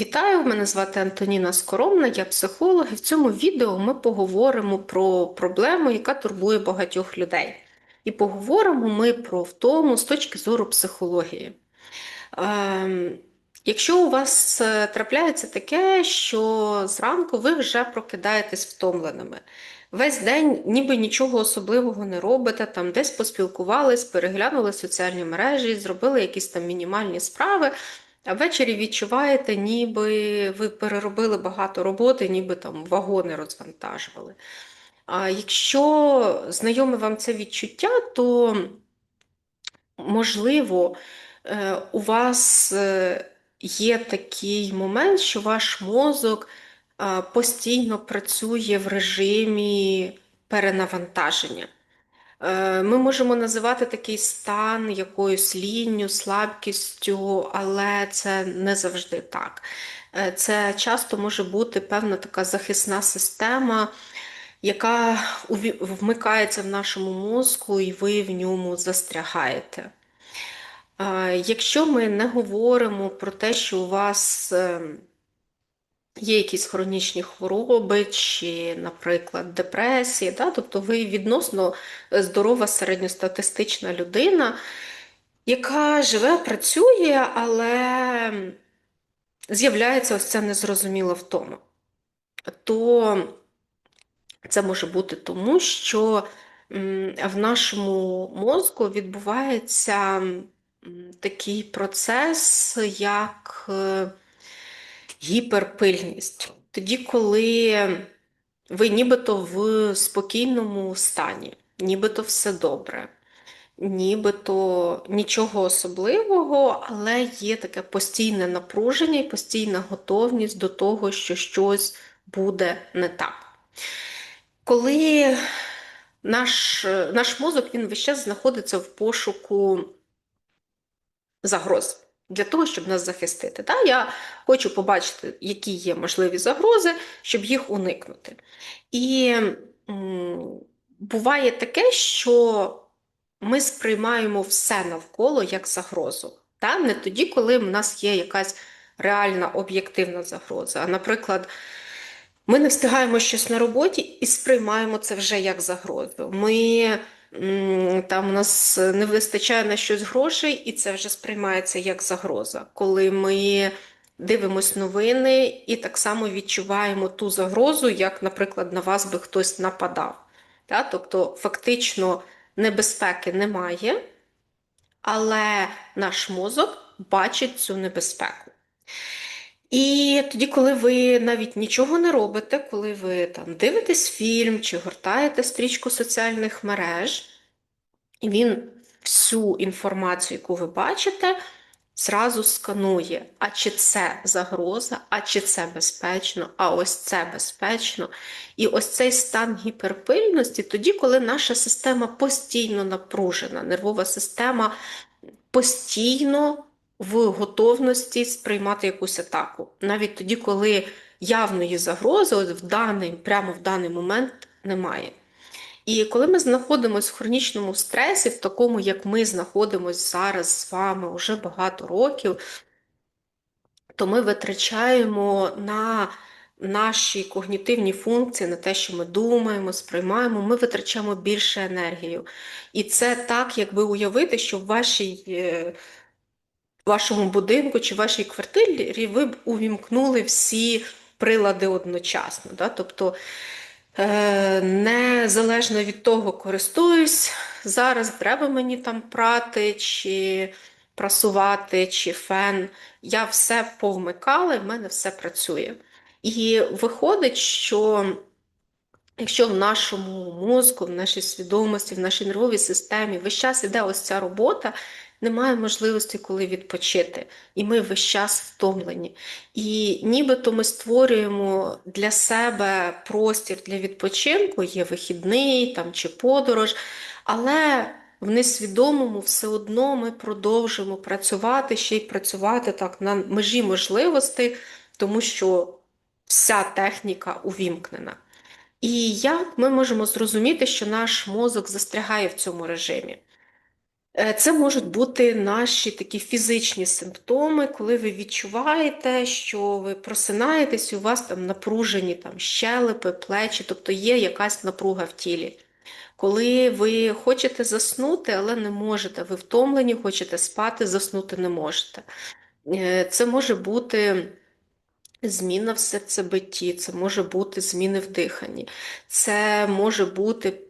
Вітаю, мене звати Антоніна Скоромна, я психолог, і в цьому відео ми поговоримо про проблему, яка турбує багатьох людей. І поговоримо ми про втому з точки зору психології. Ем, якщо у вас е, трапляється таке, що зранку ви вже прокидаєтесь втомленими, весь день ніби нічого особливого не робите, там десь поспілкувались, переглянули соціальні мережі, зробили якісь там мінімальні справи. Ввечері відчуваєте, ніби ви переробили багато роботи, ніби там вагони розвантажували. А якщо знайоме вам це відчуття, то можливо е, у вас е, є такий момент, що ваш мозок постійно працює в режимі перенавантаження. Е, ми можемо називати такий стан якоюсь лінню, слабкістю, але це не завжди так. Е, це часто може бути певна така захисна система, яка вмикається в нашому мозку, і ви в ньому застрягаєте. Е, якщо ми не говоримо про те, що у вас ем, Є якісь хронічні хвороби, чи, наприклад, депресія, да? тобто ви відносно здорова середньостатистична людина, яка живе, працює, але з'являється ось ця незрозуміла втома. То це може бути тому, що в нашому мозку відбувається такий процес, як е, гіперпильність. Тоді, коли ви нібито в спокійному стані, нібито все добре, нібито нічого особливого, але є таке постійне напруження і постійна готовність до того, що щось буде не так. Коли наш наш мозок він весь час знаходиться в пошуку загроз для того, щоб нас захистити. Так? Я хочу побачити, які є можливі загрози, щоб їх уникнути. І буває таке, що ми сприймаємо все навколо як загрозу. Так? Не тоді, коли в нас є якась реальна об'єктивна загроза. Наприклад, ми не встигаємо щось на роботі і сприймаємо це вже як загрозу. Ми там у нас не вистачає на щось грошей, і це вже сприймається як загроза. Коли ми дивимось новини і так само відчуваємо ту загрозу, як, наприклад, на вас би хтось нападав. Тобто, фактично небезпеки немає, але наш мозок бачить цю небезпеку. І тоді, коли ви навіть нічого не робите, коли ви там дивитесь фільм чи гортаєте стрічку соціальних мереж, він всю інформацію, яку ви бачите, зразу сканує, а чи це загроза, а чи це безпечно, а ось це безпечно. І ось цей стан гіперпильності, тоді, коли наша система постійно напружена, нервова система постійно в готовності сприймати якусь атаку. Навіть тоді, коли явної загрози в даний, прямо в даний момент немає. І коли ми знаходимося в хронічному стресі, в такому, як ми знаходимося зараз з вами вже багато років, то ми витрачаємо на наші когнітивні функції, на те, що ми думаємо, сприймаємо, ми витрачаємо більше енергію. І це так, якби уявити, що в вашій е, вашому будинку чи вашій квартирі ви б увімкнули всі прилади одночасно. Да? Тобто, е, незалежно від того, користуюсь, зараз треба мені там прати, чи прасувати, чи фен. Я все повмикала, в мене все працює. І виходить, що якщо в нашому мозку, в нашій свідомості, в нашій нервовій системі весь час іде ось ця робота, немає можливості коли відпочити, і ми весь час втомлені. І нібито ми створюємо для себе простір для відпочинку, є вихідний там, чи подорож, але в несвідомому все одно ми продовжуємо працювати ще й працювати так на межі можливостей, тому що вся техніка увімкнена. І як ми можемо зрозуміти, що наш мозок застрягає в цьому режимі? Е, Це можуть бути наші такі фізичні симптоми, коли ви відчуваєте, що ви просинаєтесь, у вас там напружені там, щелепи, плечі, тобто є якась напруга в тілі. Коли ви хочете заснути, але не можете, ви втомлені, хочете спати, заснути не можете. Е, Це може бути зміна в серцебитті, це може бути зміни в диханні, це може бути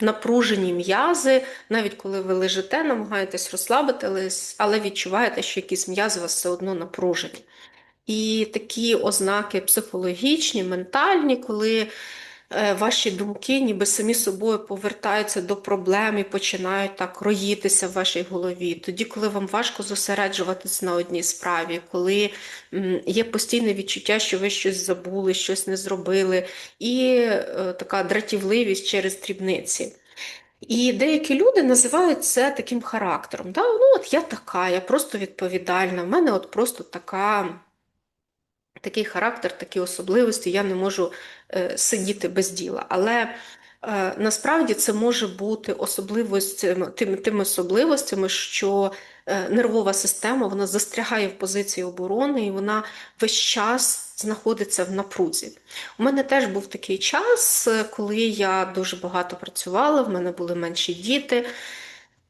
напружені м'язи, навіть коли ви лежите, намагаєтесь розслабитись, але відчуваєте, що якісь м'язи у вас все одно напружені. І такі ознаки психологічні, ментальні, коли ваші думки ніби самі собою повертаються до проблем і починають так роїтися в вашій голові. Тоді, коли вам важко зосереджуватись на одній справі, коли є постійне відчуття, що ви щось забули, щось не зробили, і е, така дратівливість через дрібниці. І деякі люди називають це таким характером. Да? Ну, от я така, я просто відповідальна, в мене от просто така. Такий характер, такі особливості, я не можу е, сидіти без діла. Але е, насправді це може бути особливостями, тими, тими особливостями, що е, нервова система вона застрягає в позиції оборони і вона весь час знаходиться в напрузі. У мене теж був такий час, коли я дуже багато працювала, в мене були менші діти,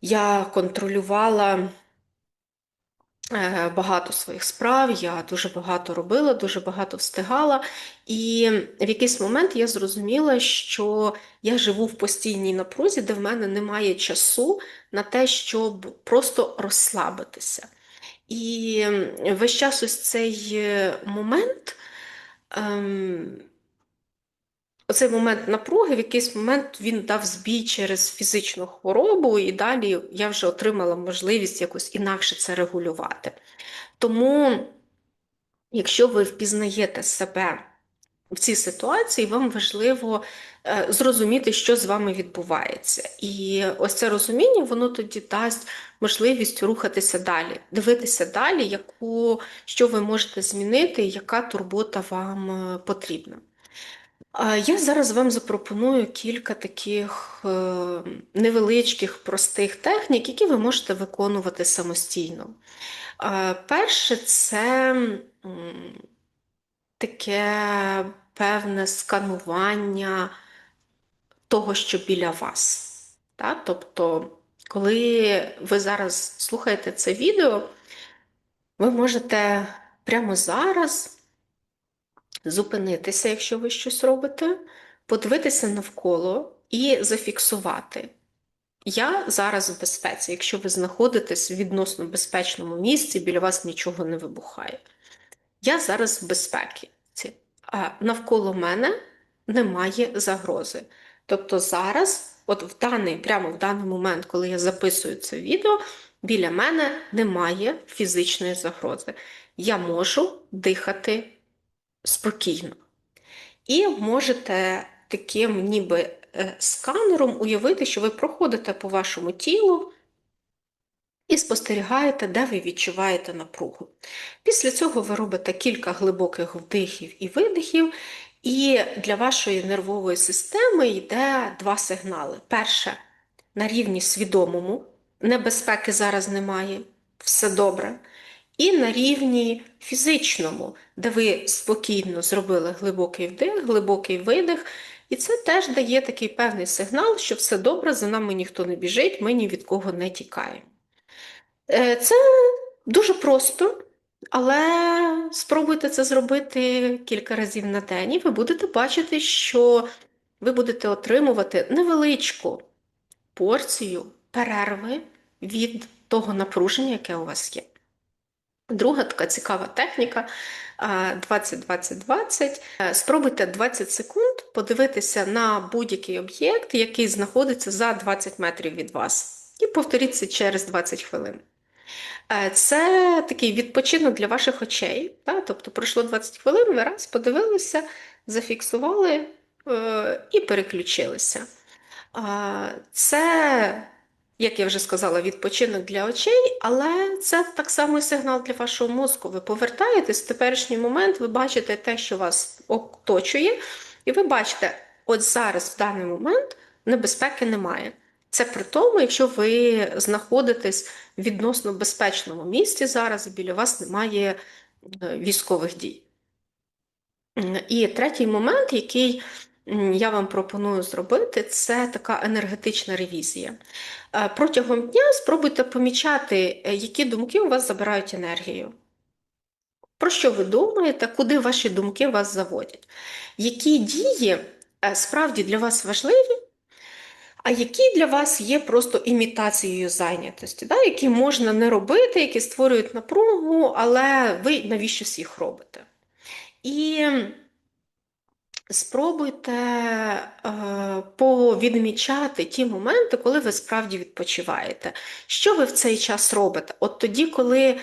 я контролювала. Е, багато своїх справ, я дуже багато робила, дуже багато встигала. І в якийсь момент я зрозуміла, що я живу в постійній напрузі, де в мене немає часу на те, щоб просто розслабитися. І весь час ось цей е, момент. Ем, Оцей момент напруги, в якийсь момент він дав збій через фізичну хворобу, і далі я вже отримала можливість якось інакше це регулювати. Тому, якщо ви впізнаєте себе в цій ситуації, вам важливо е, зрозуміти, що з вами відбувається. І ось це розуміння, воно тоді дасть можливість рухатися далі, дивитися далі, яку, що ви можете змінити, яка турбота вам е, Я зараз вам запропоную кілька таких е, невеличких, простих технік, які ви можете виконувати самостійно. Перше, це таке певне сканування того, що біля вас. Тобто, коли ви зараз слухаєте це відео, ви можете прямо зараз зупинитися, якщо ви щось робите, подивитися навколо і зафіксувати. Я зараз в безпеці, якщо ви знаходитесь в відносно безпечному місці, біля вас нічого не вибухає. Я зараз в безпеці, а навколо мене немає загрози. Тобто зараз, от в даний, прямо в даний момент, коли я записую це відео, біля мене немає фізичної загрози. Я можу дихати спокійно. І можете таким ніби е, сканером уявити, що ви проходите по вашому тілу і спостерігаєте, де ви відчуваєте напругу. Після цього ви робите кілька глибоких вдихів і видихів, і для вашої нервової системи йде два сигнали. Перше, на рівні свідомому, небезпеки зараз немає, все добре і на рівні фізичному, де ви спокійно зробили глибокий вдих, глибокий видих. І це теж дає такий певний сигнал, що все добре, за нами ніхто не біжить, ми ні від кого не тікаємо. Е, це дуже просто, але спробуйте це зробити кілька разів на день, і ви будете бачити, що ви будете отримувати невеличку порцію перерви від того напруження, яке у вас є. Друга така цікава техніка 20-20-20. Е, спробуйте 20 секунд подивитися на будь-який об'єкт, який знаходиться за 20 метрів від вас. І повторіть це через 20 хвилин. Е, це такий відпочинок для ваших очей. Тобто пройшло 20 хвилин, ви раз подивилися, зафіксували е, і переключилися. Це як я вже сказала, відпочинок для очей, але це так само сигнал для вашого мозку. Ви повертаєтесь в теперішній момент, ви бачите те, що вас оточує, і ви бачите, от зараз, в даний момент, небезпеки немає. Це при тому, якщо ви знаходитесь в відносно безпечному місці зараз і біля вас немає е, військових дій. І третій момент, який я вам пропоную зробити, це така енергетична ревізія. Е, протягом дня спробуйте помічати, е, які думки у вас забирають енергію. Про що ви думаєте, куди ваші думки вас заводять? Які дії справді для вас важливі, а які для вас є просто імітацією зайнятості, да? які можна не робити, які створюють напругу, але ви навіщось їх робите. І спробуйте е, повідмічати ті моменти, коли ви справді відпочиваєте. Що ви в цей час робите? От тоді, коли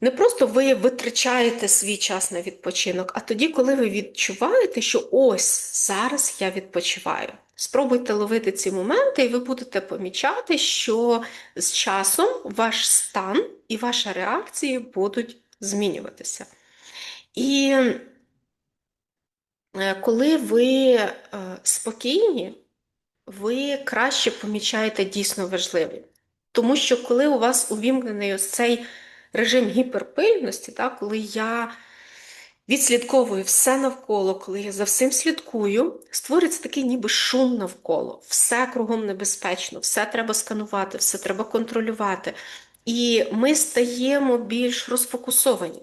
не просто ви витрачаєте свій час на відпочинок, а тоді, коли ви відчуваєте, що ось зараз я відпочиваю. Спробуйте ловити ці моменти, і ви будете помічати, що з часом ваш стан і ваша реакції будуть змінюватися. І коли ви е, спокійні, ви краще помічаєте дійсно важливе. Тому що коли у вас увімкнений ось цей режим гіперпильності, так, коли я відслідковую все навколо, коли я за всім слідкую, створюється такий ніби шум навколо, все кругом небезпечно, все треба сканувати, все треба контролювати. І ми стаємо більш розфокусовані.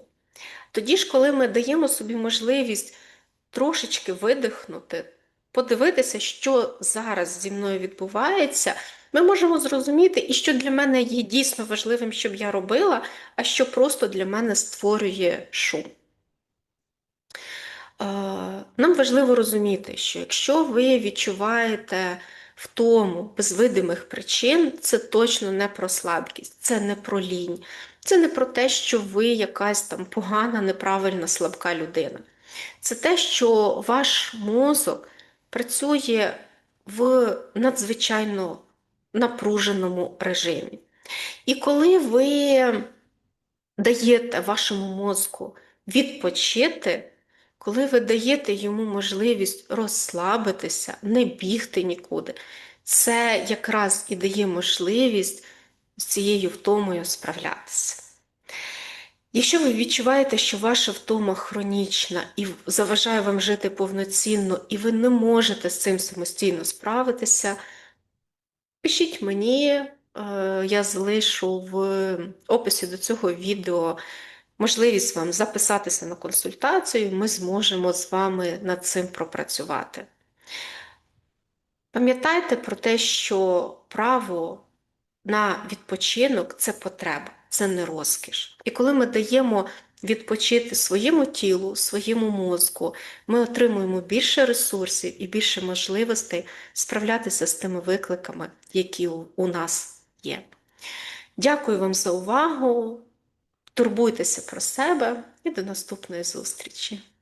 Тоді ж, коли ми даємо собі можливість трошечки видихнути, подивитися, що зараз зі мною відбувається, ми можемо зрозуміти, і що для мене є дійсно важливим, щоб я робила, а що просто для мене створює шум. Нам важливо розуміти, що якщо ви відчуваєте втому без видимих причин, це точно не про слабкість, це не про лінь, це не про те, що ви якась там погана, неправильна, слабка людина. Це те, що ваш мозок працює в надзвичайно напруженому режимі. І коли ви даєте вашому мозку відпочити, коли ви даєте йому можливість розслабитися, не бігти нікуди, це якраз і дає можливість з цією втомою справлятися. Якщо ви відчуваєте, що ваша втома хронічна і заважає вам жити повноцінно, і ви не можете з цим самостійно справитися, пишіть мені, е, я залишу в описі до цього відео можливість вам записатися на консультацію, ми зможемо з вами над цим пропрацювати. Пам'ятайте про те, що право на відпочинок це потреба, це не розкіш. І коли ми даємо відпочити своєму тілу, своєму мозку, ми отримуємо більше ресурсів і більше можливостей справлятися з тими викликами, які у нас є. Дякую вам за увагу. Турбуйтеся про себе і до наступної зустрічі!